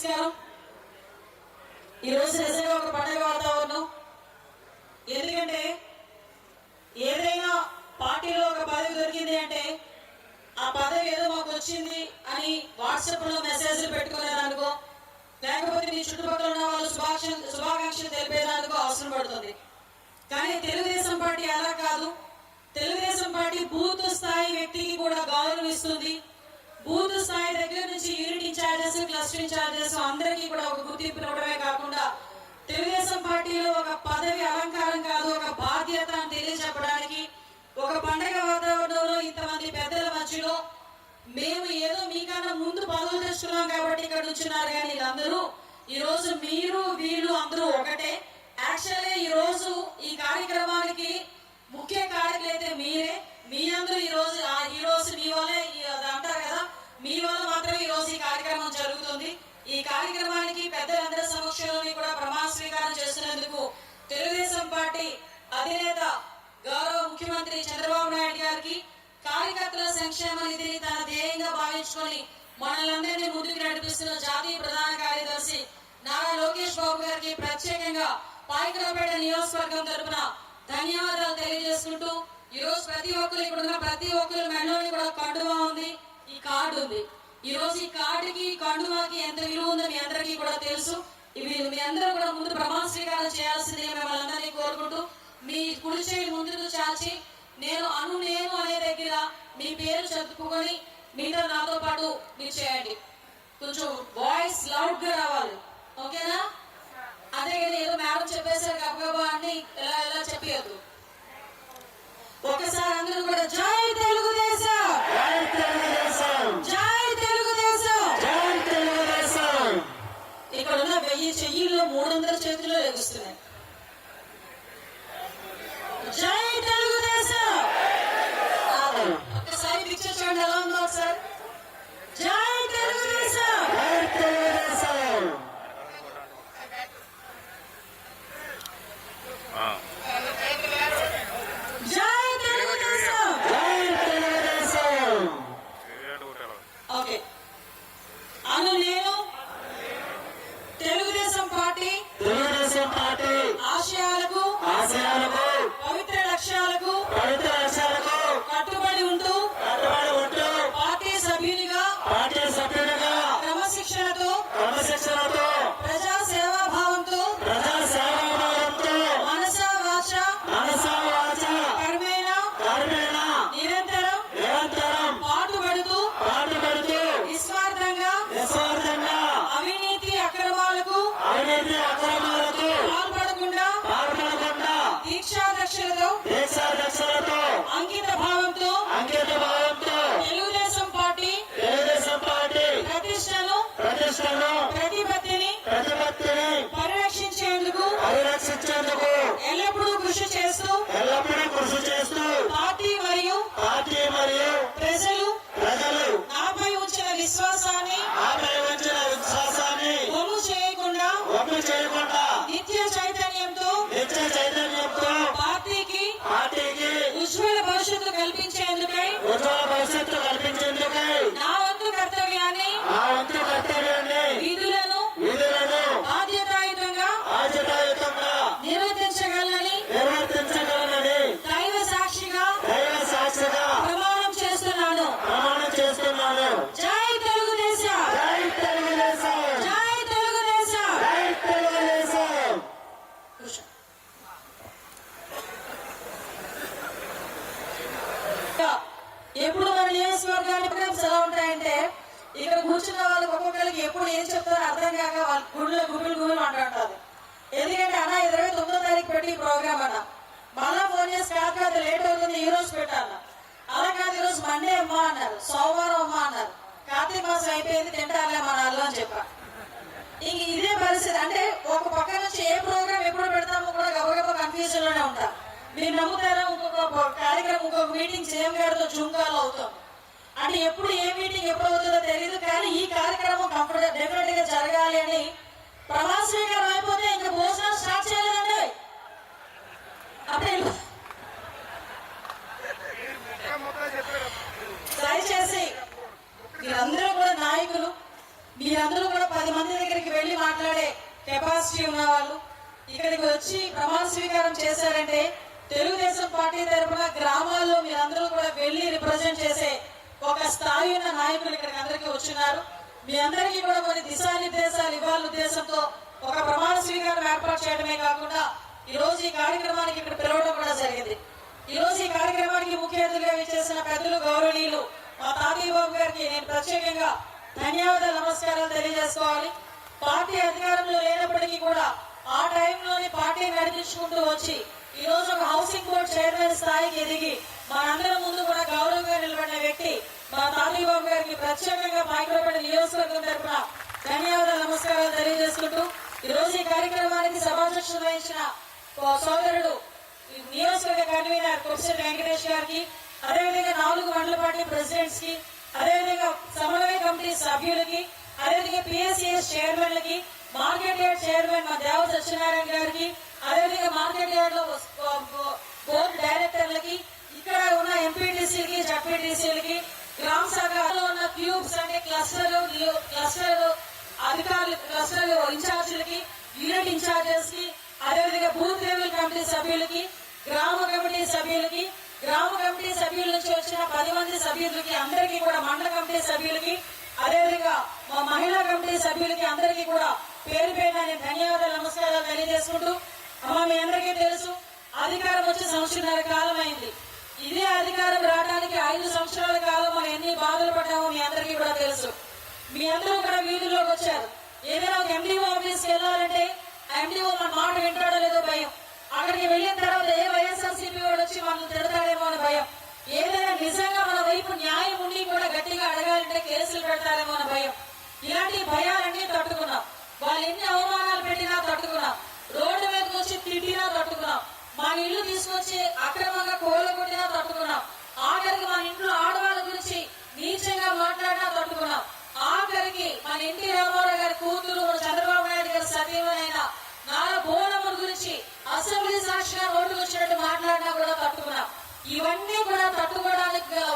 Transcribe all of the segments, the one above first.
నమస్కారం. ఈరోజు నిజంగా ఒక పండుగ వాతావరణం. ఎందుకంటే ఏదైనా పార్టీలో ఒక పదవి దొరికింది అంటే ఆ పదవి ఏదో మాకు వచ్చింది అని వాట్సాప్లో మెసేజ్లు పెట్టుకునేదానికో లేకపోతే మీ చుట్టుపక్కల ఉన్న వాళ్ళు శుభాక్ష శుభాకాంక్షలు తెలిపేదానికో అవసరం పడుతుంది. కానీ తెలుగుదేశం పార్టీ అలా కాదు. తెలుగుదేశం పార్టీ బూత్ స్థాయి వ్యక్తికి కూడా గౌరవం ఇస్తుంది. బూత్ స్థాయి దగ్గర నుంచి యూనిట్ ఇన్ఛార్జెస్ క్లస్టర్ ఇన్ఛార్జెస్ అందరికీ కూడా ఒక గుర్తింపు ఇవ్వడమే కాకుండా తెలుగుదేశం పార్టీలో ఒక పదవి అలంకారం కాదు ఒక బాధ్యత అని తెలియజెప్పడానికి ఒక పండగ వాతావరణంలో ఇంతమంది పెద్దల మధ్యలో మేము ఏదో మీకన్నా ముందు పదవులు తెచ్చుకున్నాం కాబట్టి ఇక్కడ నుంచున్నారు కానీ వీళ్ళందరూ ఈరోజు మీరు వీళ్ళు అందరూ ఒకటే. యాక్చువల్లీ ఈరోజు ఈ కార్యక్రమానికి ముఖ్య కారకులు అయితే మీరే. మీ అందరూ ఈ కార్యక్రమం జరుగుతుంది. ఈ కార్యక్రమానికి పెద్దలందరి సమక్షంలోని కూడా ప్రమాణ స్వీకారం చేస్తున్నందుకు తెలుగుదేశం పార్టీ అధినేత గౌరవ ముఖ్యమంత్రి చంద్రబాబు నాయుడు గారికి కార్యకర్తల సంక్షేమ నిధిని తన ధ్యేయంగా భావించుకొని మనల్ని ముందుకు నడిపిస్తున్న జాతీయ ప్రధాన కార్యదర్శి నారా లోకేష్ బాబు గారికి ప్రత్యేకంగా పాయకరపేట నియోజకవర్గం తరపున ధన్యవాదాలు తెలియజేసుకుంటూ ఈ రోజు ప్రతి ఒక్కరు ఇప్పుడున్న ప్రతి ఒక్కరు మెడలోని కూడా కండువా ఉంది. ఈ కార్డు ఉంది. ఈ రోజు ఈ కార్డుకి కండువాకి ఎంత విలువ ఉందో మీ అందరికీ కూడా తెలుసు. ఇవి మీ అందరూ కూడా ముందు ప్రమాణ స్వీకారం చేయాల్సిందే మిమ్మల్ని అందరినీ కోరుకుంటూ మీ కుడి చేయి ముందుకు చాచి నేను అను నేను అనే దగ్గర మీ పేరు చదువుకొని మీతో నాతో పాటు మీరు చేయండి కొంచెం వాయిస్ లౌడ్గా రావాలి. ఓకేనా? అదే కదా ఏదో మేడం చెప్పేశారు గబగబా అని ఎలా ఎలా చెప్పేయద్దు. ఒకసారి అందరూ కూడా జై తెలుగుదేశం! చేతుల్లో ఎప్పుడు మన నియోజకవర్గాన్ని ప్రోగ్రామ్స్ ఎలా ఉంటాయంటే ఇక్కడ కూర్చున్న వాళ్ళకి ఒక్కొక్కరికి ఎప్పుడు ఏం చెప్తారో అర్థం కాక వాళ్ళ గుళ్ళు గుబులు గుబులు అంటుంటారు ఎందుకంటే అన్న ఇరవై తొమ్మిదో తారీఖు పెట్టి ప్రోగ్రామ్ అన్న. మళ్ళా ఫోన్ చేసి కాదు కాదు లేట్ అవుతుంది ఈ రోజు పెట్టాను అలా కాదు ఈరోజు మండే అమ్మా అన్నారు సోమవారం అమ్మా అన్నారు. కార్తీక మాసం అయిపోయింది తింటారులే మన అల్లు అని చెప్పా. ఇంక ఇదే పరిస్థితి అంటే ఒక పక్క నుంచి ఏ ప్రోగ్రామ్ ఎప్పుడు పెడతామో కూడా గబగబ కన్ఫ్యూజన్లోనే మీరు నమ్ముతారా? ఇంకొక కార్యక్రమం ఇంకొక మీటింగ్ సీఎం గారితో జూమ్ కాల్ అవుతాం. అంటే ఎప్పుడు ఏ మీటింగ్ ఎప్పుడు అవుతుందో తెలియదు కానీ ఈ కార్యక్రమం కంఫర్ట్ డెఫినెట్గా జరగాలి అని ప్రమాణ స్వీకారం అయిపోతే ఇంకా భోజనం స్టార్ట్ చేయలేదండి అప్పుడే దయచేసి మీరందరూ కూడా నాయకులు మీరందరూ కూడా పది మంది దగ్గరికి వెళ్ళి కెపాసిటీ ఉన్న వాళ్ళు ఇక్కడికి వచ్చి ప్రమాణ స్వీకారం చేశారంటే తెలుగుదేశం పార్టీ తరఫున గ్రామాల్లో మీరందరూ కూడా వెళ్ళి రిప్రజెంట్ చేసే ఒక స్థాయి ఉన్న నాయకులు ఇక్కడికి అందరికీ వచ్చినారు. మీ అందరికీ కూడా కొన్ని దిశానిర్దేశాలు ఇవ్వాల ఉద్దేశంతో ఒక ప్రమాణ స్వీకారం ఏర్పాటు చేయడమే కాకుండా ఈ రోజు ఈ కార్యక్రమానికి ఇక్కడ పిలవడం కూడా జరిగింది. ఈ రోజు ఈ కార్యక్రమానికి ముఖ్య అతిథిగా ఇచ్చేసిన పెద్దలు గౌరవనీయులు మా తాతయ్య బాబు గారికి నేను ప్రత్యేకంగా ధన్యవాదాలు నమస్కారాలు తెలియజేసుకోవాలి. పార్టీ అధికారంలో లేనప్పటికీ కూడా ఆ టైంలోనే పార్టీ నడిపించుకుంటూ వచ్చి ఈ రోజు ఒక హౌసింగ్ బోర్డ్ చైర్మన్ స్థాయికి ఎదిగి మనందరి ముందు కూడా గౌరవంగా నిలబడిన వ్యక్తి మా తాతయ్య బాబు గారికి ప్రత్యేకంగా మైక్రోపేట నియోజకవర్గం తరఫున ధన్యవాదాలు నమస్కారాలు తెలియజేసుకుంటూ ఈ రోజు ఈ కార్యక్రమానికి సభాధ్యక్షత వహించిన ఓ సోదరుడు నియోజకవర్గ కన్వీనర్ కొప్పిశెట్టి వెంకటేష్ గారికి అదేవిధంగా నాలుగు మండల పార్టీ ప్రెసిడెంట్స్కి అదేవిధంగా సమన్వయ కమిటీ సభ్యులకి అదేవిధంగా పిఎస్సిఎస్ చైర్మన్లకి మార్కెట్ యార్డ్ చైర్మన్ మా దేవ సత్యనారాయణ గారికి అదేవిధంగా మార్కెట్ యార్డ్లో బోర్డు డైరెక్టర్లకి ఇక్కడ ఉన్న ఎంపీటీసీలకి జడ్పీటీసీలకి గ్రామ శాఖలో ఉన్న క్యూబ్స్ అంటే క్లస్టర్ క్లస్టర్ అధికారులు క్లస్టర్ ఇన్ఛార్జీలకి యూనిట్ ఇన్ఛార్జెస్కి అదేవిధంగా బూత్ లెవెల్ కమిటీ సభ్యులకి గ్రామ కమిటీ సభ్యులకి గ్రామ కమిటీ సభ్యుల నుంచి వచ్చిన పది మంది సభ్యులకి అందరికీ కూడా మండల కమిటీ సభ్యులకి అదేవిధంగా మా మహిళా కమిటీ సభ్యులకి అందరికీ కూడా పేరు పేరు నేను ధన్యవాదాలు నమస్కారాలు తెలియజేసుకుంటూ అమ్మ మీ అందరికీ తెలుసు అధికారం వచ్చి సంవత్సరాల కాలం అయింది. ఇదే అధికారం రావడానికి ఐదు సంవత్సరాల కాలం మనం ఎన్ని బాధలు పడ్డామో మీ అందరికీ కూడా తెలుసు. మీ అందరూ కూడా వీధుల్లోకి వచ్చారు. ఏదైనా ఒక ఎండిఓ ఆఫీస్కి వెళ్ళాలంటే ఆ ఎండిఓ మన మాట వింటాడో లేదో భయం. అక్కడికి వెళ్ళిన తర్వాత ఏ వైఎస్ఆర్సీపీ వాడు వచ్చి మనల్ని తిడతాడేమో అని భయం. ఏదైనా నిజంగా మన వైపు న్యాయం ఉండి కూడా గట్టిగా అడగాలంటే కేసులు పెడతారేమో అని భయం. ఇలాంటి భయాలన్నీ తట్టుకున్నాం. వాళ్ళు ఎన్ని అవమానాలు పెట్టినా తట్టుకున్నాం. రోడ్డు మీదకి వచ్చి తిట్టినా తట్టుకున్నాం. మన ఇల్లు తీసుకొచ్చి అక్రమంగా కోళ్ళ కొట్టినా తట్టుకున్నాం. ఆఖరికి మన ఇంట్లో ఆడవాళ్ళ గురించి నీచంగా మాట్లాడినా తట్టుకున్నాం. ఆఖరికి మన ఎన్టీ రామారావు గారి కూతురు మన చంద్రబాబు నాయుడు గారి సతీమణైన నారా భువనమ్మ గురించి అసెంబ్లీ సాక్షిగా రోడ్డుకు వచ్చినట్టు మాట్లాడినా కూడా తట్టుకున్నాం. ఇవన్నీ కూడా తట్టుకోవడానికి గల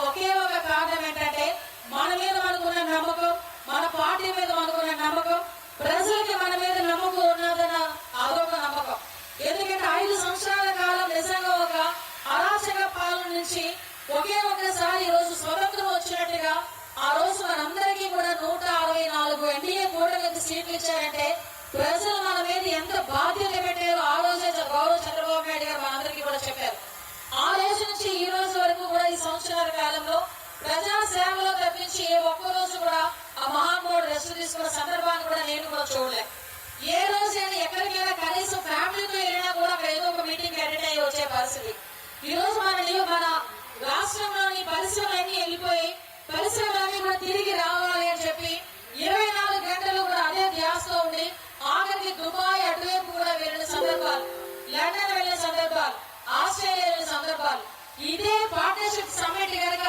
ఇదే పార్ట్నర్షిప్ సమ్మిట్ కనుక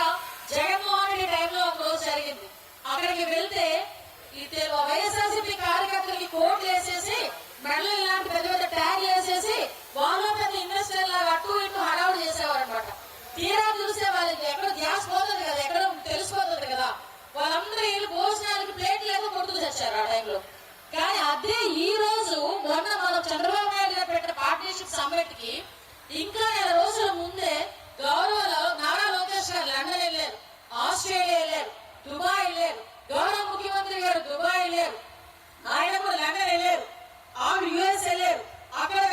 జగన్మోహన్ రెడ్డి టైంలో ఒక రోజు జరిగింది. అక్కడికి వెళ్తే ఈ తె- వైఎస్ఆర్సీపీ కార్యకర్తలకి కోట్లు వేసేసి మెడలో ఇలాంటి పెద్ద పెద్ద ట్యాగ్లు వేసేసి వాళ్ళ పెద్ద ఇన్వెస్టర్ లాగా అటు ఇటు హడావుడు చేసేవారు అనమాట తీరా చూస్తే వాళ్ళకి ఎక్కడ గ్యాస్ పోతుంది కదా ఎక్కడ తెలిసిపోతుంది కదా. వాళ్ళందరూ వీళ్ళు భోజనాలకి ప్లేట్లు ఏదో కొడుతూ తెచ్చారు ఆ టైంలో. కానీ అదే ఈ రోజు మొన్న మనం చంద్రబాబు నాయుడు గారు పెట్టిన పార్ట్నర్షిప్ సమ్మిట్కి ఇంకా నెల రోజుల ముందే గౌరవలో నారా లోకేష్ గారు లండన్ వెళ్ళారు ఆస్ట్రేలియా వెళ్ళారు దుబాయ్ వెళ్ళారు గౌరవ ముఖ్యమంత్రి గారు దుబాయ్ వెళ్ళారు ఆయన కూడా లండన్ వెళ్ళారు ఆవిడ యుఎస్ వెళ్ళారు అక్కడ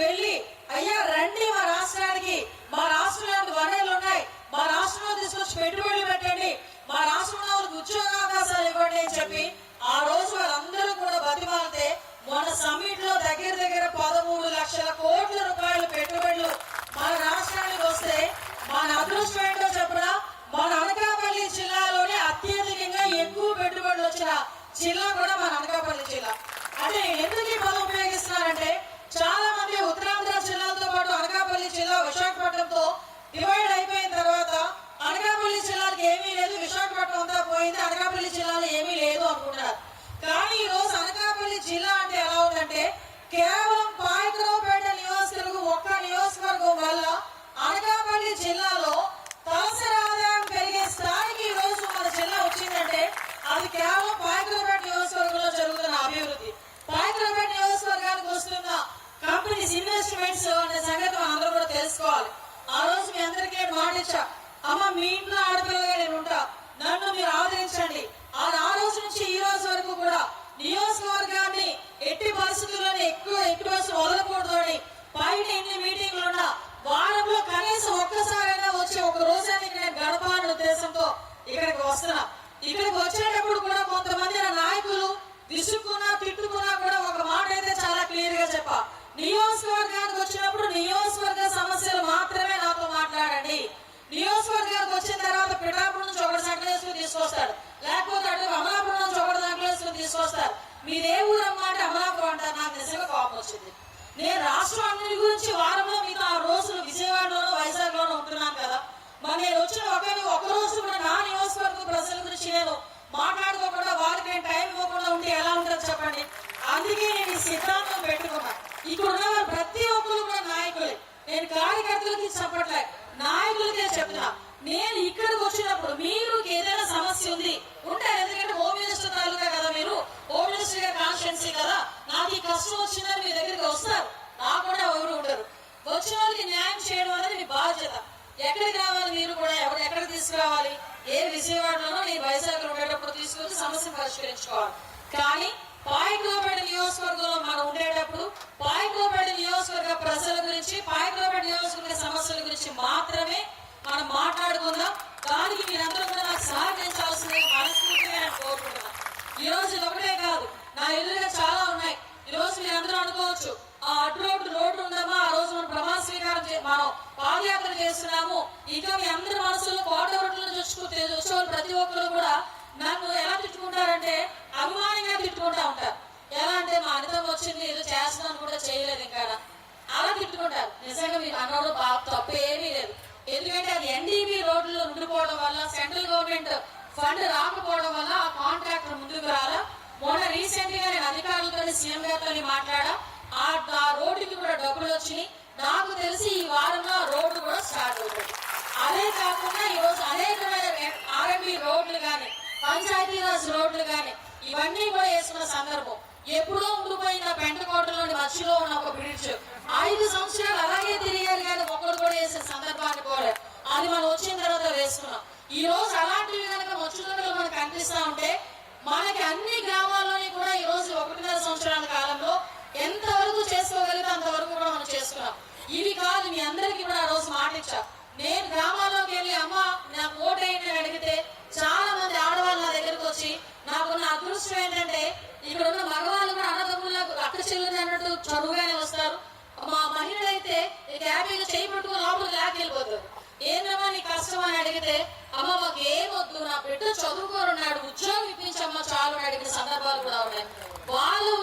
వెళ్ళి అయ్యా రండి మా రాష్ట్రానికి మా రాష్ట్రంలో అంత వనరులు ఉన్నాయి మా రాష్ట్రంలో తీసుకొచ్చి పెట్టుబడులు పెట్టండి మా రాష్ట్రంలో వాళ్ళకి ఉద్యోగ అవకాశాలు ఇవ్వండి అని చెప్పి ఆ రోజు వాళ్ళందరూ కూడా బతిమాలితే మొన్న సమ్మిట్లో దగ్గర దగ్గర పదమూడు లక్షల కోట్ల రూపాయల పెట్టుబడులు మన రాష్ట్రానికి వస్తే మన అదృష్టం ఏంటో చెప్పరా మన అనకాపల్లి జిల్లాలోనే అత్యధికంగా ఎక్కువ పెట్టుబడులు వచ్చిన జిల్లా కూడా మన అనకాపల్లి జిల్లా అంటే నేను ఎందుకు ఈ పదం ఉపయోగిస్తున్నానంటే చాలా మంది ఉత్తరాంధ్ర జిల్లాలతో పాటు అనకాపల్లి జిల్లా విశాఖపట్నంతో డివైడ్ అయిపోయిన తర్వాత అనకాపల్లి జిల్లాకి ఏమీ లేదు విశాఖపట్నం అంతా పోయింది అనకాపల్లి జిల్లాలో ఏమీ లేదు అనుకుంటున్నారు కానీ ఈ రోజు అనకాపల్లి జిల్లా అంటే ఎలా ఉందంటే కేవలం పాయకరావుపేట నియోజకవర్గం ఒక్క నియోజకవర్గం వల్ల అనకాపల్లి జిల్లాలో తలసరి ఆదాయం పెరిగే స్థాయికి ఈ రోజు మన జిల్లా వచ్చిందంటే అది కేవలం పాయకరావుపేట నియోజకవర్గంలో జరుగుతున్న అభివృద్ధి పాయకరావుపేట నియోజకవర్గం నియోజకవర్గానికి వచ్చినప్పుడు నియోజకవర్గ సమస్యలు మాత్రమే నాతో మాట్లాడండి నియోజకవర్గానికి వచ్చిన తర్వాత పిఠాపురం నుంచి ఒకటి సంకలు వేసుకుని తీసుకొస్తాడు లేకపోతే అటు అమలాపురం నుంచి ఒకటి సంకలు వేసుకుని తీసుకొస్తారు మీదే ఊరు అన్నమాట అమలాపురం అంటారు నాకు నిజంగా కోపం వచ్చింది నేను రాష్ట్రం అన్నిటి గురించి వారంలో మీతో ఆ రోజులు విజయవాడలోనూ వైజాగ్లోనూ ఉంటున్నాను కదా. మరి నేను వచ్చిన ఒకే ఒక రోజు కూడా నా నియోజకవర్గ ప్రజల గురించి నేను మాట్లాడుకోకుండా వారికి నేను టైం ఇవ్వకుండా ఉంటే ఎలా ఉంటుంది చెప్పండి? అందుకే నేను ఈ సిద్ధాంతం పెట్టుకున్నా ఇక్కడ ఉన్న వారు ప్రతి ఒక్కరు కూడా నాయకులే నేను కార్యకర్తలకి చెప్పట్లే నాయకులకే చెప్తున్నా నేను ఇక్కడికి వచ్చినప్పుడు మీరు ఏదైనా సమస్య ఉంది ఉంటారు ఎందుకంటే హోమ్ మినిస్టర్ తాలూకా కదా మీరు హోమ్ మినిస్టర్ గారి కాన్స్టిట్యున్సీ కదా నాకు ఈ కష్టం వచ్చిందని మీ దగ్గరికి వస్తారు నాకు కూడా ఎవరు ఉండరు వచ్చిన వాళ్ళకి న్యాయం చేయడం అనేది మీ బాధ్యత ఎక్కడికి రావాలి మీరు కూడా ఎవరు ఎక్కడికి తీసుకురావాలి ఏ విజయవాడలోనో నేను వైజాగ్ ఉండేటప్పుడు తీసుకొచ్చి సమస్యను పరిష్కరించుకోవాలి కానీ పాయకులపేట నియోజకవర్గంలో మనం ఉండేటప్పుడు పాయకులపేట నియోజకవర్గ ప్రజల గురించి పాయకులపేట నియోజకవర్గ సమస్యల గురించి మాత్రమే మనం మాట్లాడుకుందాం దానికి మీరందరూ కూడా నాకు సహకరించాల్సిందిగా మనస్ఫూర్తిగా నేను కోరుకుంటున్నాను ఈ రోజు ఇది ఒకటే కాదు నా ఎదురుగా చాలా ఉన్నాయి ఈ రోజు మీరందరూ అనుకోవచ్చు ఆ అడ్డు రోడ్డు రోడ్డు ఉందమ్మా ఆ రోజు మనం ప్రమాణ స్వీకారం చే- మనం పాదయాత్ర చేస్తున్నాము ఇంకా మీ అందరి మనసులో కోట రోడ్లను చూసుకుంటే చూసేవాళ్ళు ప్రతి ఒక్కరు కూడా నన్ను ఎలా తిట్టుకుంటారంటే అభిమానంగా తిట్టుకుంటా ఉంటారు ఎలా అంటే మా అనితం వచ్చింది ఏదో చేస్తున్నాను కూడా చేయలేదు ఇంకా అలా తిట్టుకుంటారు నిజంగా మీరు అన్నోడు బాగా తప్పు ఏమీ లేదు ఎందుకంటే అది ఎన్డీబీ రోడ్లలో ఉండిపోవడం వల్ల సెంట్రల్ గవర్నమెంట్ ఫండ్ రాకపోవడం వల్ల ఆ కాంట్రాక్టర్ ముందుకు రాలా మొన్న రీసెంట్గా నేను అధికారులతో సీఎం గారితో మాట్లాడా ఆ ఆ రోడ్డుకి కూడా డబ్బులు వచ్చినాయి నాకు తెలిసి ఈ వారంలో ఆ రోడ్డు కూడా స్టార్ట్ అవుతుంది అదే కాకుండా ఈ రోజు అనేకమైన ఆర్ఎంబి రోడ్లు కానీ పంచాయతీరాజ్ రోడ్లు కానీ ఇవన్నీ కూడా వేసుకున్న సందర్భం. ఎప్పుడో ఉండిపోయిన పెంటకోటలోని మధ్యలో ఉన్న ఒక బ్రిడ్జ్ ఐదు సంవత్సరాలు అలాగే తిరిగారు కానీ ఒక్కడు కూడా వేసిన సందర్భాన్ని కూడా అది మనం వచ్చిన తర్వాత వేసుకున్నాం. ఈ రోజు అలాంటివి కనుక మచ్చుదండలు మనకు కనిపిస్తా ఉంటే మనకి అన్ని గ్రామాల్లోని కూడా ఈ రోజు ఒకటిన్నర సంవత్సరాల కాలంలో ఎంతవరకు చేసుకోగలిగితే అంతవరకు కూడా మనం చేసుకున్నాం. ఇవి కాదు మీ అందరికీ కూడా ఆ రోజు మాట ఇచ్చా నేను గ్రామాల అదృష్టం ఏంటంటే ఇక్కడ ఉన్న మగవాళ్ళు కూడా అన్నదమ్ములకు అక్క చెల్లెలు అన్నట్టు చదువుగానే వస్తారు. మా మహిళలు అయితే ఇక హ్యాపీగా చేయి పట్టుకుని లోపలికి లేకెళ్ళిపోతారు ఏంటమ్మా నీ కష్టం అని అడిగితే అమ్మ మాకు ఏం వద్దు నా బిడ్డ చదువుకోరున్నాడు ఉద్యోగం ఇప్పించమ్మా చాలు అని అడిగిన సందర్భాలు కూడా ఉన్నాయి. వాళ్ళు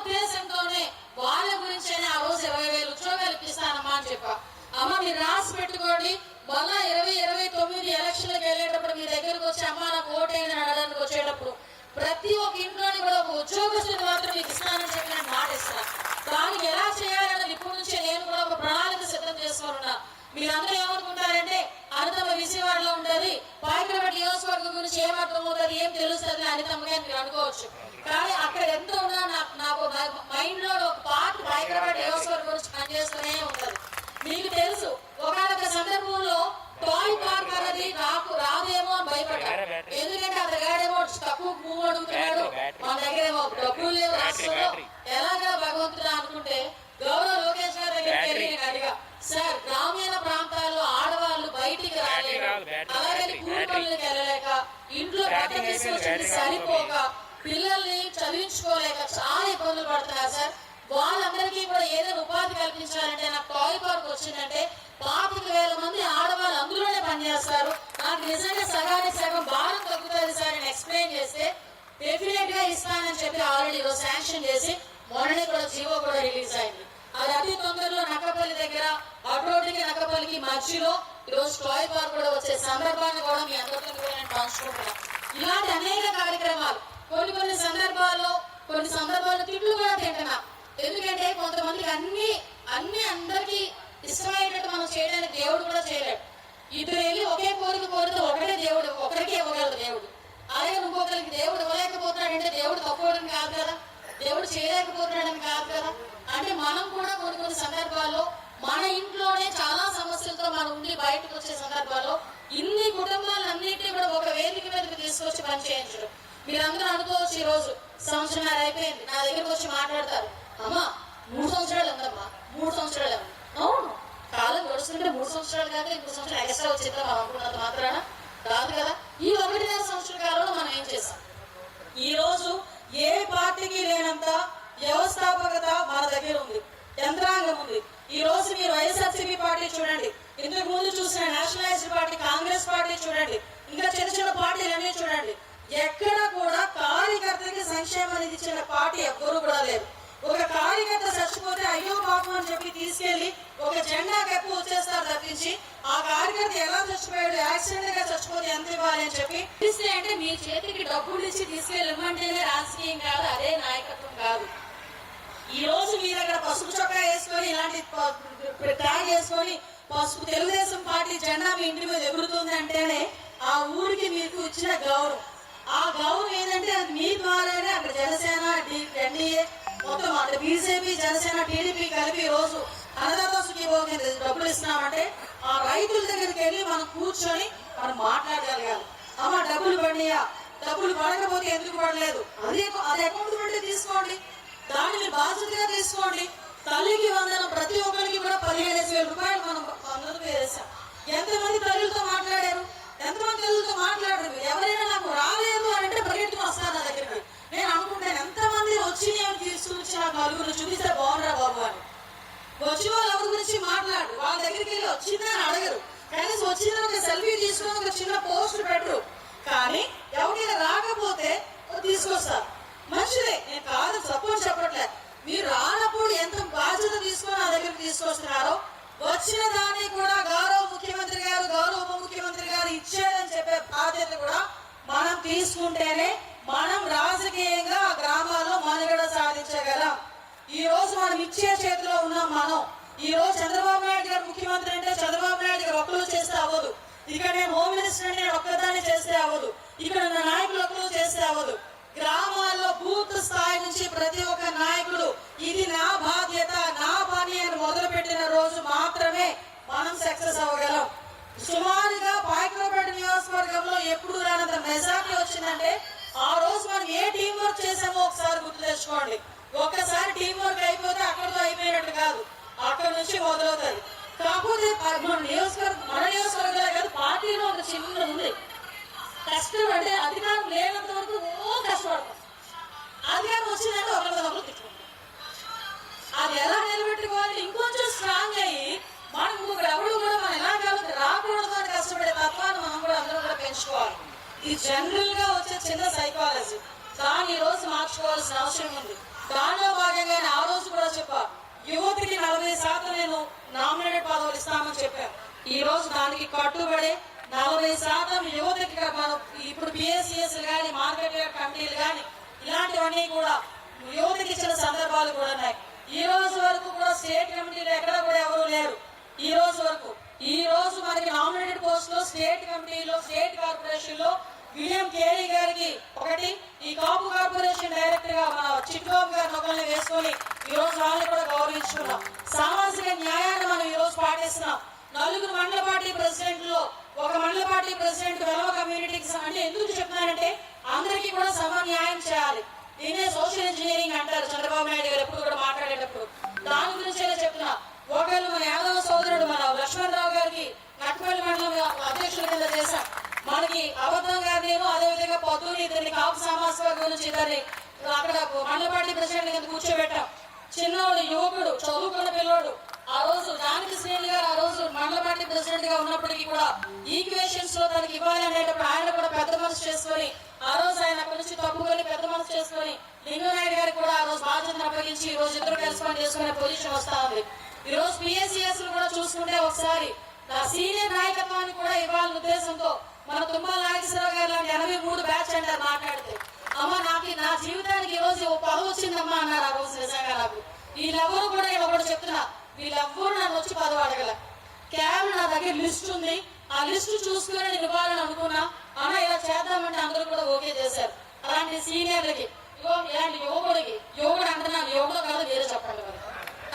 భగవంతుడా అనుకుంటే గౌరవ లోకేష్ గారి దగ్గరికి అడిగా సార్ గ్రామీణ ప్రాంతాల్లో ఆడవాళ్ళు బయటికి రాలేరు. అలాగే కూలి పనులకు వెళ్ళలేక ఇంట్లో సరిపోక పిల్లల్ని చదివించుకోలేక చాలా ఇబ్బందులు పడుతున్నారు సార్. వాళ్ళందరికీ కూడా ఏదైనా ఉపాధి కల్పించాలంటే నాకు టాయ్ పార్క్ వచ్చిందంటే పాతిక వేల మంది ఆడవాళ్ళు అందులోనే పనిచేస్తారు. నాకు నిజంగా సగానికి సగం భారం తగ్గుతుంది సార్. నేను ఎక్స్ప్లెయిన్ చేస్తే డెఫినెట్గా ఇస్తానని చెప్పి ఆల్రెడీ శాంక్షన్ చేసి మొన్ననే కూడా జీవో కూడా రిలీజ్ అయింది. అది అతి తొందరలో నక్కపల్లి దగ్గర అటోటికి నక్కపల్లికి మధ్యలో ఈరోజు టాయ్ పార్క్ కూడా వచ్చే సందర్భాన్ని కూడా మీ అందరితో కూడా నేను పంచుకుంటున్నాను ఇలాంటి అనేక కార్యక్రమాలు కొన్ని కొన్ని సందర్భాల్లో కొన్ని సందర్భాల్లో తిట్లు కూడా తింటున్నా. ఎందుకంటే కొంతమందికి అన్ని అన్ని అందరికీ ఇష్టమైనట్టు మనం చేయడానికి దేవుడు కూడా చేయలేడు. ఇద్దరు వెళ్ళి ఒకే కోరిక కోరితే ఒకటే దేవుడు ఒకరికే ఇవ్వగలరు దేవుడు. అలాగే ఇంకొకరికి దేవుడు ఇవ్వలేకపోతున్నాడంటే దేవుడు తక్కువ కాదు కదా. దేవుడు చేయలేకపోతున్నాడని కాదు కదా? అంటే మనం కూడా కొన్ని కొన్ని సందర్భాల్లో మన ఇంట్లోనే చాలా సమస్యలతో మనం ఉండి బయటకు వచ్చే సందర్భాల్లో ఇన్ని కుటుంబాలన్నింటినీ కూడా ఒక వేదిక మీదకి తీసుకొచ్చి పని చేయించడం మీరందరూ అనుకోవచ్చు ఈ రోజు సంవత్సరాలు అయిపోయింది నా దగ్గరకు వచ్చి మాట్లాడతారు. అమ్మా మూడు సంవత్సరాలు ఉందమ్మా మూడు సంవత్సరాలు ఉంది." అవును కాలం గడుస్తుంటే మూడు సంవత్సరాలు కాదు ఇంకో సంవత్సరం ఎక్స్ట్రా వచ్చిందా అనుకున్నంత మాత్రాన. కాదు కదా? ఈ ఒకటిన్నర సంవత్సరాల కాలంలో మనం ఏం చేస్తాం? ఈ రోజు ఏ పార్టీకి లేనంత వ్యవస్థాపకత మన దగ్గర ఉంది యంత్రాంగం ఉంది. ఈ రోజు మీరు వైఎస్ఆర్సీపీ పార్టీ చూడండి. ఇంతకు ముందు చూసిన నేషనలైజ్డ్ పార్టీ కాంగ్రెస్ పార్టీ చూడండి. ఇంకా చిన్న చిన్న పార్టీలన్నీ చూడండి. ఎక్కడ కూడా కార్యకర్తకి సంక్షేమాన్ని ఇచ్చిన పార్టీ ఎవ్వరూ కూడా లేరు. ఒక కార్యకర్త అయ్యో పాపం అని చెప్పి తీసుకెళ్ళి ఒక జెండా కప్పి వచ్చేస్తారు తప్పించి. ఆ కార్యకర్త ఎలా చచ్చిపోయాడు? యాక్సిడెంట్గా చచ్చిపోతే ఎంత ఇవ్వాలి అని చెప్పి. ఇస్తే అంటే మీ చేతికి డబ్బులు ఇచ్చి తీసుకెళ్ళమంటేనే రాజకీయం కాదు అదే నాయకత్వం కాదు. ఈ రోజు మీరు అక్కడ పసుపు చొక్కా వేసుకొని ఇలాంటి ట్యాగ్ వేసుకొని పసుపు తెలుగుదేశం పార్టీ జెండా మీ ఇంటి మీద ఎగురుతుంది అంటేనే ఆ ఊరికి మీకు ఇచ్చిన గౌరవం. ఆ గౌరవం ఏంటంటే అది మీ ద్వారానే అక్కడ జనసేన ఎన్డీఏ మొత్తం అంటే బీజేపీ జనసేన టీడీపీ కలిపి రోజు అన్నదాత సుఖీభోగి డబ్బులు ఇస్తున్నామంటే ఆ రైతుల దగ్గరికి వెళ్ళి మనం కూర్చొని మనం మాట్లాడగలగాలి. అమ్మ డబ్బులు పడినాయా? డబ్బులు పడకపోతే ఎందుకు పడలేదు? అదే అది అకౌంట్ నుండి తీసుకోండి. దానిని బాధ్యతగా తీసుకోండి. తల్లికి వందనం ప్రతి ఒక్కరికి కూడా పదిహేను వేల రూపాయలు మనం వేసాం ఎంతమంది తల్లులతో మాట్లాడారు? ఎంతమంది తల్లులతో మాట్లాడరు? ఎవరైనా నాకు రాలేదు అని అంటే పరిగెత్తుకుని వస్తారు నా దగ్గరికి. నేను తీసుకొచ్చి నాకు నలుగురు చూపిస్తే బాగుండరా బాబు అని. వచ్చి వాళ్ళు ఎవరి గురించి మాట్లాడు. వాళ్ళ దగ్గరికి వెళ్ళి. వచ్చిందని అడగరు. కనీసం వచ్చిందని ఒక సెల్ఫీ తీసుకొని ఒక చిన్న పోస్ట్ పెట్టరు కానీ ఎవరికైనా రాకపోతే తీసుకొస్తారు మంచిదే. నేను కాదు సపోర్ట్ చెప్పట్లే. మీరు రానప్పుడు ఎంత బాధ్యత తీసుకొని నా దగ్గరికి తీసుకొస్తున్నారో వచ్చిన దాన్ని కూడా గౌరవ ముఖ్యమంత్రి గారు గౌరవ ఉప ముఖ్యమంత్రి గారు ఇచ్చారని చెప్పే బాధ్యత కూడా మనం తీసుకుంటేనే మనం రాజకీయంగా ఆ గ్రామాల్లో మనుగడ సాధించగలం. ఈ రోజు మనం ఇచ్చే చేతిలో ఉన్నాం మనం ఈ రోజు చంద్రబాబు నాయుడు గారు ముఖ్యమంత్రి అంటే చంద్రబాబు నాయుడు గారు ఒక్కరు చేస్తే అవ్వదు. ఇక్కడ నేను హోమ్ మినిస్టర్ అంటే నేను ఒక్కదాన్ని చేస్తే అవ్వదు. ఇక్కడ ఉన్న నాయకులు ఒక్కరు చేస్తే అవ్వదు. గ్రామాల్లో బూత్ స్థాయి నుంచి ప్రతి ఒక్క నాయకుడు ఇది నా బాధ్యత నా పని అని మొదలు పెట్టిన రోజు మాత్రమే మనం సక్సెస్ అవ్వగలం. సుమారుగా పాయకులపేట నియోజకవర్గంలో ఎప్పుడు రానంత మెజార్టీ వచ్చిందంటే ఆ రోజు మనం ఏ టీం వర్క్ చేసామో ఒకసారి గుర్తు తెచ్చుకోండి ఒక్కసారి టీం వర్క్ అయిపోతే అక్కడితో అయిపోయినట్టు కాదు. అక్కడ నుంచి మొదలవుతుంది కాకపోతే మన నియోజకవర్గం మన నియోజకవర్గంలో కాదు పార్టీలో ఒక చిన్న ఉంది. కష్టం అంటే అధికారం లేనంత వరకు ఓ కష్టపడతాం. అధికారం వచ్చిందంటే ఒకరితో ఒకరు తిట్టుకుంటాం అది ఎలా నిలబెట్టుకోవాలి? ఇంకొంచెం స్ట్రాంగ్ అయ్యి మనం ఇంకొకటి ఎవరు కూడా మనం ఎలా కాదు రా ఇది జనరల్గా వచ్చే చిన్న సైకాలజీ దాన్ని ఈ రోజు మార్చుకోవాల్సిన అవసరం ఉంది. దానిలో భాగంగా ఆ రోజు కూడా చెప్పా యువతికి నలభై శాతం నేను నామినేటెడ్ పదవులు ఇస్తామని చెప్పాను ఈ రోజు దానికి కట్టుబడి నలభై శాతం యువతకి మనం ఇప్పుడు బిఎస్సిఎస్లు కానీ మార్కెట్ కమిటీలు కానీ ఇలాంటివన్నీ కూడా యువతకి ఇచ్చిన సందర్భాలు కూడా ఉన్నాయి. ఈ రోజు వరకు కూడా స్టేట్ కమిటీలు ఎక్కడ కూడా ఎవరు లేరు. ఈ రోజు వరకు ఈ రోజు మనకి నామినేటెడ్ పోస్ట్లో స్టేట్ కమిటీలో స్టేట్ కార్పొరేషన్లో విలియం కేరీ గారికి ఒకటి ఈ కాపు కార్పొరేషన్ డైరెక్టర్గా మన చిట్టుబాబు గారిని ఒకరిని వేసుకొని ఈ రోజు వాళ్ళని కూడా గౌరవించుకున్నాం. సామాజిక న్యాయాన్ని మనం ఈ రోజు పాటిస్తున్నాం. నలుగురు మండల పార్టీ ప్రెసిడెంట్లో ఒక మండల పార్టీ ప్రెసిడెంట్ వెలవ కమ్యూనిటీకి అంటే ఎందుకు చెప్తున్నానంటే అందరికీ కూడా సమ న్యాయం చేయాలి దీన్నే సోషల్ ఇంజనీరింగ్ అంటారు చంద్రబాబు నాయుడు గారు ఎప్పుడు కూడా మాట్లాడేటప్పుడు దాని గురించి నేను చెప్తున్నా ఒకళ్ళు మన యాదవ సోదరుడు మన లక్ష్మణరావు గారికి నక్కపల్లి మండలం అధ్యక్షుల కింద చేశాం మనకి అబద్ధం గారినేమో అదేవిధంగా పొద్దుని ఇద్దరిని కాపు సమాజ్ వర్గం గురించి ఇద్దరిని అక్కడ మండల పార్టీ ప్రెసిడెంట్ కింద కూర్చోబెట్టాం చిన్నోడు యువకుడు చదువుకున్న పిల్లోడు ఆ రోజు జానకి శ్రేణి గారు ఆ రోజు మండల పార్టీ ప్రెసిడెంట్గా ఉన్నప్పటికీ కూడా ఈక్వేషన్స్లో తనకి ఇవ్వాలి అనేటప్పుడు ఆయన కూడా పెద్ద మనసు చేసుకొని ఆ రోజు ఆయన అక్కడి నుంచి తప్పుకొని పెద్ద మనసు చేసుకొని లింగనాయుడు గారికి కూడా ఆ రోజు బాధ్యతను అప్పగించి ఈ రోజు ఇద్దరు కలిసి పని చేసుకునే పొజిషన్ వస్తా ఉంది ఈ రోజు పిఎస్సిఎస్ కూడా చూసుకుంటే ఒకసారి నా సీనియర్ నాయకత్వాన్ని కూడా ఇవ్వాలనే ఉద్దేశంతో మన తుమ్మల నాగేశ్వరరావు గారు లాంటి ఎనభై మూడు బ్యాచ్ అంటారు మాట్లాడితే అమ్మ నాకు నా జీవితానికి ఈ రోజు ఓ పదవి వచ్చిందమ్మా అన్నారు ఆ రోజు నిజంగా నాకు వీళ్ళెవ్వరూ కూడా నేను ఒకటి చెప్తున్నా వీళ్ళెవ్వరూ నన్ను వచ్చి పదవి అడగల కేవలం నా దగ్గర లిస్ట్ ఉంది. ఆ లిస్ట్ చూసుకుని నేను ఇవ్వాలని అనుకున్నా. అన్న ఇలా చేద్దామంటే అందరూ కూడా ఓకే చేశారు. అలాంటి సీనియర్లకి ఇగో ఇలాంటి యువకుడికి యువకుడు అంటున్నాను యువకుడు కాదు వేరే చెప్పండి మరి.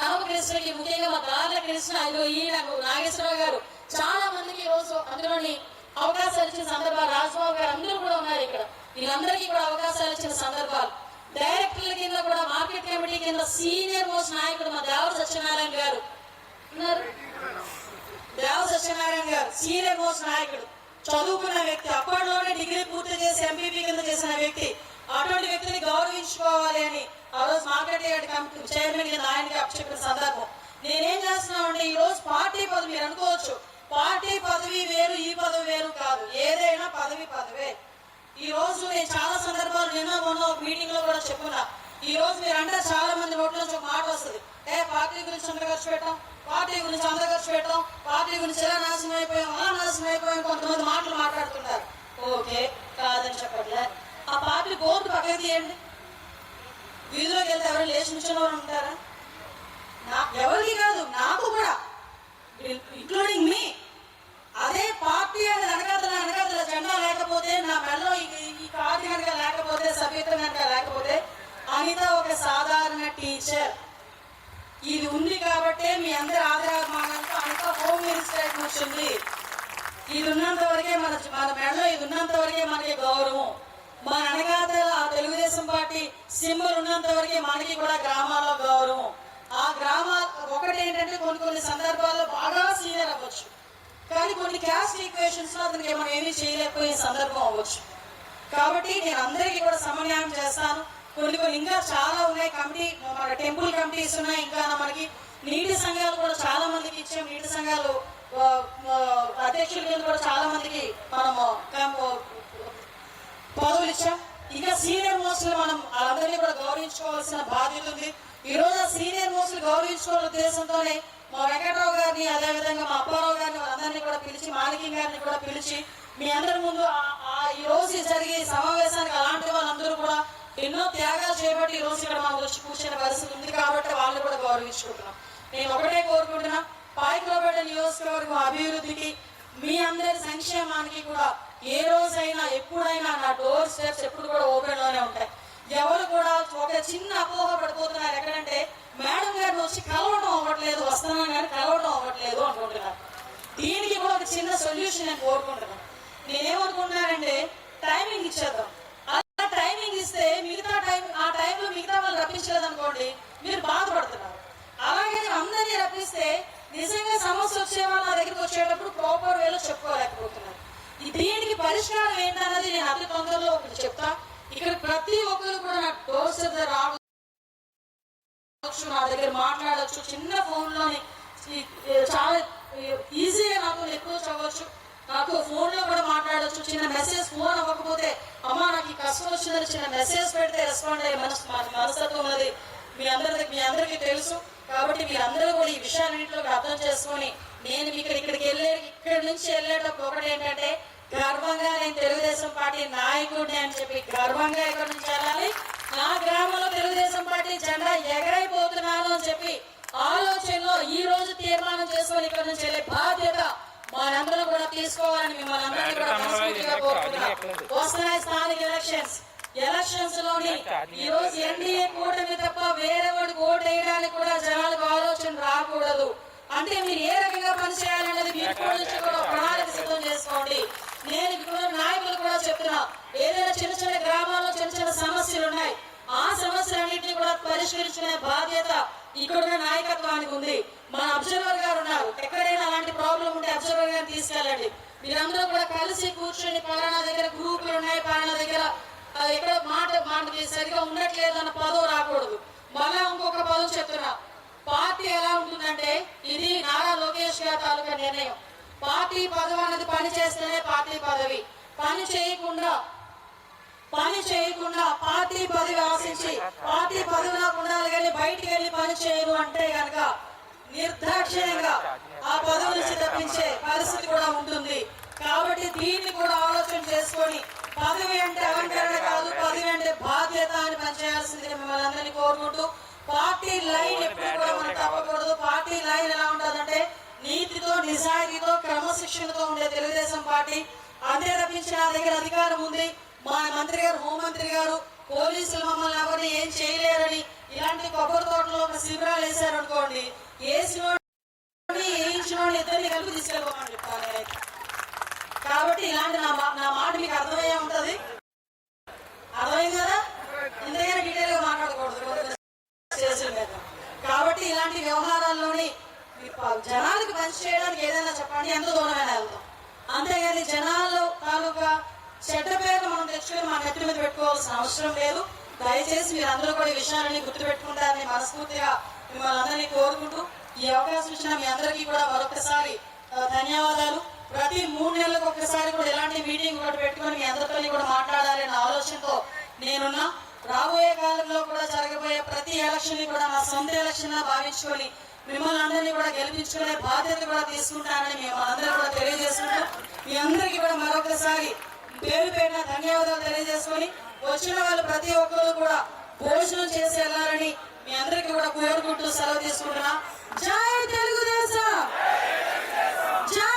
రామకృష్ణకి ముఖ్యంగా మా దార్ల కృష్ణ ఇదిగో ఈయన నాగేశ్వరరావు గారు చాలా మందికి ఈరోజు అందులోని అవకాశాలు ఇచ్చిన సందర్భాలు రాజబాబు గారు అందరూ కూడా ఉన్నారు ఇక్కడ. వీళ్ళందరికీ కూడా అవకాశాలు ఇచ్చిన సందర్భాలు. డైరెక్టర్ల కింద కూడా మార్కెట్ కమిటీ కింద సీనియర్ మోస్ట్ నాయకుడు మా దేవర సత్యనారాయణ గారు. ఉన్నారు? దేవ సత్యనారాయణ గారు సీనియర్ మోస్ట్ నాయకుడు. చదువుకున్న వ్యక్తి అప్పట్లోనే డిగ్రీ పూర్తి చేసి ఎంపీపీ కింద చేసిన వ్యక్తి. అటువంటి వ్యక్తిని గౌరవించుకోవాలి అని ఆ రోజు మార్కెట్ యార్డ్ కమిటీ చైర్మన్ కింద ఆయనకి అప్పచెప్పిన సందర్భం. నేనేం చేస్తున్నామంటే ఈ రోజు పార్టీ పదవి మీరు అనుకోవచ్చు. పార్టీ పదవి వేరు ఈ పదవి వేరు కాదు. ఏదైనా పదవి పదవే. ఈ రోజు నేను చాలా సందర్భాలు నిన్న మొన్న ఒక మీటింగ్లో కూడా చెప్పున్నా ఈ రోజు మీరందరూ చాలా మంది నోట్ల నుంచి ఒక మాట వస్తుంది. ఏ పార్టీ గురించి అంత ఖర్చు పెట్టాం? పార్టీ గురించి అంత ఖర్చు పెట్టాం? పార్టీ గురించి ఎలా నాశనం అయిపోయాం? అలా నాశనం అయిపోయాం? కొంతమంది మాటలు మాట్లాడుతున్నారు ఓకే కాదని చెప్పట్లే. ఆ పార్టీ బోర్డు పక్కన తీయండి. వీధిలోకి వెళ్తే ఎవరు లేచి నిల్చున్న వాళ్ళు ఉంటారా ఎవరికి కాదు నాకు కూడా. ఇంక్లూడింగ్ మీ అదే పార్టీ అని అనగదల అనగదల జెండా లేకపోతే నా మెడలో ఈ కార్డు కనుక లేకపోతే సభ్యత కనుక లేకపోతే అనిత ఒక సాధారణ టీచర్. ఇది ఉంది కాబట్టే మీ అందరి ఆదరాభిమానంతో అనిత హోమ్ మినిస్టర్ వచ్చింది. ఇది ఉన్నంత వరకే మన మన మెడలో ఇది ఉన్నంత వరకే మనకి గౌరవం. మన అనగాదల ఆ తెలుగుదేశం పార్టీ సింబల్ ఉన్నంత వరకే మనకి కూడా గ్రామాల్లో గౌరవం. ఆ గ్రామాల ఒకటి ఏంటంటే కొన్ని కొన్ని సందర్భాల్లో బాగా సీనియర్ అవ్వచ్చు. కానీ కొన్ని క్యాస్ట్ ఈక్వేషన్స్లో అతనికి మనం ఏమీ చేయలేకపోయే సందర్భం అవ్వచ్చు. కాబట్టి నేను అందరికీ కూడా సమన్వయం చేస్తాను. కొన్ని కొన్ని ఇంకా చాలా ఉన్నాయి. కమిటీ మన టెంపుల్ కమిటీస్ ఉన్నాయి ఇంకా మనకి. నీటి సంఘాలు కూడా చాలా మందికి ఇచ్చాం. నీటి సంఘాలు అధ్యక్షుల కింద కూడా చాలా మందికి మనము పదవులు ఇచ్చాం. ఇంకా సీనియర్ మోస్టులు మనం అందరినీ కూడా గౌరవించుకోవాల్సిన బాధ్యత ఉంది. ఈ రోజు ఆ సీనియర్ మోస్ట్లు గౌరవించుకోవాల ఉద్దేశంతోనే మా వెంకటరావు గారిని అదేవిధంగా మా అప్పారావు గారిని అందరినీ కూడా పిలిచి మాణిక్యం గారిని కూడా పిలిచి మీ అందరి ముందు ఆ- ఈ రోజు జరిగే ఈ సమావేశానికి అలాంటి వాళ్ళందరూ కూడా ఎన్నో త్యాగాలు చేపట్టి ఈ రోజు ఇక్కడ మాకు వచ్చి కూర్చునే పరిస్థితి ఉంది కాబట్టి వాళ్ళని కూడా గౌరవించుకుంటున్నాం. నేను ఒకటే కోరుకుంటున్నా పాయకులపేట నియోజకవర్గం అభివృద్ధికి మీ అందరి సంక్షేమానికి కూడా ఏ రోజైనా ఎప్పుడైనా నా డోర్ స్టెప్స్ ఎప్పుడు కూడా ఓపెన్లోనే ఉంటాయి. ఎవరు కూడా ఒక చిన్న అపోహ పడిపోతున్నారు. ఎక్కడంటే మేడం గారిని వచ్చి కలవడం అవ్వట్లేదు వస్తున్నాను కానీ కలవడం అవ్వట్లేదు అనుకుంటున్నారు దీనికి కూడా ఒక చిన్న సొల్యూషన్ నేను కోరుకుంటున్నాను నేనేమనుకుంటున్నానంటే టైమింగ్ ఇచ్చేద్దాం. అలా టైమింగ్ ఇస్తే మిగతా టైం ఆ టైంలో మిగతా వాళ్ళు రప్పించలేదు అనుకోండి మీరు బాధపడుతున్నారు. అలాగే అందరినీ రప్పిస్తే నిజంగా సమస్య వచ్చే వాళ్ళ నా దగ్గరికి వచ్చేటప్పుడు ప్రాపర్ వేలో చెప్పుకోలేకపోతున్నారు. దీనికి పరిష్కారం ఏంటన్నది నేను అతి తొందరలో ఒకటి చెప్తా. ఇక్కడ ప్రతి ఒక్కరు కూడా నాకు డోర్ రావచ్చు నా దగ్గర మాట్లాడొచ్చు చిన్న ఫోన్లోని. చాలా ఈజీగా నాకు ఎక్కువ చదవచ్చు. నాకు ఫోన్లో కూడా మాట్లాడవచ్చు చిన్న మెసేజ్ ఫోన్ అవ్వకపోతే అమ్మా నాకు ఈ కష్టం వచ్చిందని చిన్న మెసేజ్ పెడితే రెస్పాండ్ అయ్యే మనసు మన మనస్తత్వం ఉన్నది. మీ అందరి మీ అందరికీ తెలుసు. కాబట్టి మీరందరూ కూడా ఈ విషయాన్నింటిలో అర్థం చేసుకొని నేను ఇక్కడ ఇక్కడికి వెళ్ళే ఇక్కడి నుంచి వెళ్ళేటప్పుడు ఒకటి ఏంటంటే గర్వంగా నేను తెలుగుదేశం పార్టీ నాయకుడిని అని చెప్పి గర్వంగా ఇక్కడ నుంచి వెళ్ళాలి. నా గ్రామంలో తెలుగుదేశం పార్టీ జెండా ఎగరైపోతున్నాను అని చెప్పి ఆలోచనలో ఈ రోజు తీర్మానం చేసుకొని ఇక్కడ నుంచి వెళ్ళే బాధ్యత మనందరం కూడా తీసుకోవాలని మిమ్మల్ని అందరినీ కూడా మనస్ఫూర్తిగా కోరుకుంటున్నాం. వస్తున్నాయి స్థానిక ఎలక్షన్స్ ఎలక్షన్స్లోని ఈ రోజు ఎన్డీఏ కూటమి తప్ప వేరే వాడికి ఓటు వేయడానికి కూడా జనాలకు ఆలోచన రాకూడదు. అంటే మీరు ఏ రకంగా పనిచేయాలనేది మీరు కూడా ప్రణాళిక సిద్ధం చేసుకోండి ఇక్కడున్న నాయకత్వానికి ఉంది. మన అబ్జర్వర్ గారు ఉన్నారు. ఎక్కడైనా అలాంటి ప్రాబ్లం ఉంటే అబ్జర్వర్ గారిని తీసుకెళ్ళండి. మీరందరూ కూడా కలిసి కూర్చొని పలానా దగ్గర గ్రూపులు ఉన్నాయి పలానా దగ్గర ఎక్కడ మాట మాట సరిగా ఉండట్లేదు అన్న పదవి రాకూడదు. మళ్ళా ఇంకొక పదవి చెప్తున్నా. పార్టీ ఎలా ఉంటుందంటే ఇది నారా లోకేష్ గారి తాలూకా నిర్ణయం. పార్టీ పదవి అన్నది పని చేస్తేనే పార్టీ పదవి. పని చేయకుండా పని చేయకుండా పార్టీ పదవి ఆశించి పార్టీ పదవిలో ఉండాలి కానీ బయటికి వెళ్ళి పని చేయరు అంటే కనుక నిర్దాక్షిణ్యంగా ఆ పదవి నుంచి తప్పించే పరిస్థితి కూడా ఉంటుంది. కాబట్టి దీన్ని కూడా ఆలోచన చేసుకొని పదవి అంటే అలంకరణ కాదు పదవి అంటే బాధ్యత అని పనిచేయాల్సింది మిమ్మల్ని అందరినీ కోరుకుంటూ పార్టీ లైన్ ఎప్పుడు కూడా మనం తప్పకూడదు. పార్టీ లైన్ ఎలా ఉంటుందంటే నీతితో నిజాయితీతో క్రమశిక్షణతో ఉండే తెలుగుదేశం పార్టీ. అంతే తప్పించి నా దగ్గర అధికారం ఉంది. మా మంత్రి గారు హోంమంత్రి గారు పోలీసులు మమ్మల్ని ఎవరిని ఏం చేయలేరని ఇలాంటి కొబ్బరి తోటలో ఒక శిబిరాలు వేశారు అనుకోండి వేసినోడిని వేయించినోడిని ఇద్దరిని కలిపి తీసుకెళ్ళిపోమని చెప్తాను కాబట్టి ఇలాంటి నా మా- నా మాట మీకు అర్థమయ్యే ఉంటుంది? అర్థమైంది కదా? ఇంతకైనా డీటెయిల్గా మాట్లాడకూడదు కాబట్టి ఇలాంటి వ్యవహారాల్లోని జనాలకు మంచి చేయడానికి ఏదైనా చెప్పండి ఎంత దూరమైనా వెళ్తాం అంతేగాని జనాల్లో తాలూకా చెడ్డ పేరు మనం తెచ్చుకొని మన నెత్తి మీద పెట్టుకోవాల్సిన అవసరం లేదు. దయచేసి మీరు అందరూ కూడా ఈ విషయాలని గుర్తుపెట్టుకుంటారని మనస్ఫూర్తిగా మిమ్మల్ని అందరినీ కోరుకుంటూ ఈ అవకాశం ఇచ్చిన మీ అందరికీ కూడా మరొకసారి ధన్యవాదాలు. ప్రతి మూడు నెలలకు ఒకసారి కూడా ఇలాంటి మీటింగ్ ఒకటి పెట్టుకొని మీ అందరితో కూడా మాట్లాడాలనే ఆలోచనతో నేనున్నా. రాబోయే కాలంలో కూడా జరగబోయే ప్రతి ఎలక్షన్ని కూడా నా సొంత ఎలక్షన్గా భావించుకొని మిమ్మల్ని అందరినీ కూడా గెలిపించుకునే బాధ్యత కూడా తీసుకుంటానని మేము అందరూ కూడా తెలియజేసుకుంటాం మీ అందరికీ కూడా మరొకసారి పేరు పేరున ధన్యవాదాలు తెలియజేసుకొని వచ్చిన వాళ్ళు ప్రతి ఒక్కరు కూడా భోజనం చేసి వెళ్ళాలని మీ అందరికి కూడా కోరుకుంటూ సెలవు తీసుకుంటున్నా. జై తెలుగుదేశం! జై